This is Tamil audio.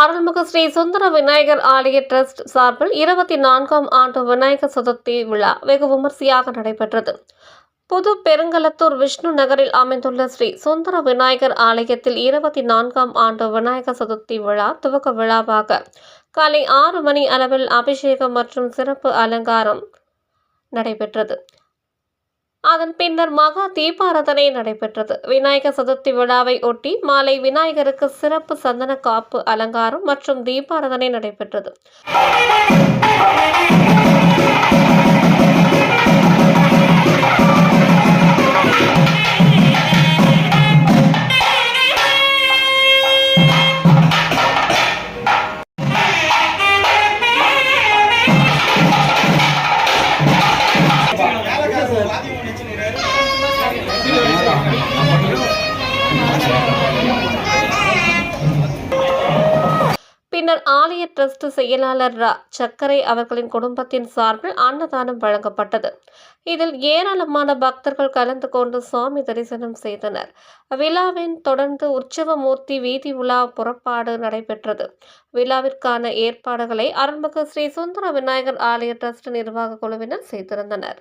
அருள்மிகு ஸ்ரீ சுந்தர விநாயகர் ஆலய டிரஸ்ட் சார்பில் இருபத்தி நான்காம் ஆண்டு விநாயகர் சதுர்த்தி விழா வெகு விமர்சையாக நடைபெற்றது. புது பெருங்கலத்தூர் விஷ்ணு நகரில் அமைந்துள்ள ஸ்ரீ சுந்தர விநாயகர் ஆலயத்தில் இருபத்தி நான்காம் ஆண்டு விநாயகர் சதுர்த்தி விழா துவக்க விழாவாக காலை ஆறு மணி அளவில் அபிஷேகம் மற்றும் சிறப்பு அலங்காரம் நடைபெற்றது. அதன் பின்னர் மகா தீபாராதனை நடைபெற்றது. விநாயகர் சதுர்த்தி விழாவை ஒட்டி மாலை விநாயகருக்கு சிறப்பு சந்தன காப்பு அலங்காரம் மற்றும் தீபாராதனை நடைபெற்றது. பின்னர் ஆலய டிரஸ்ட் செயலாளர் ரா. சர்க்கரை அவர்களின் குடும்பத்தின் சார்பில் அன்னதானம் வழங்கப்பட்டது. இதில் ஏராளமான பக்தர்கள் கலந்து கொண்டு சுவாமி தரிசனம் செய்தனர். விழாவின் தொடர்ந்து உற்சவமூர்த்தி வீதி உலா புறப்பாடு நடைபெற்றது. விழாவிற்கான ஏற்பாடுகளை அருள்மிகு ஸ்ரீ சுந்தர விநாயகர் ஆலய டிரஸ்ட் நிர்வாக குழுவினர் செய்திருந்தனர்.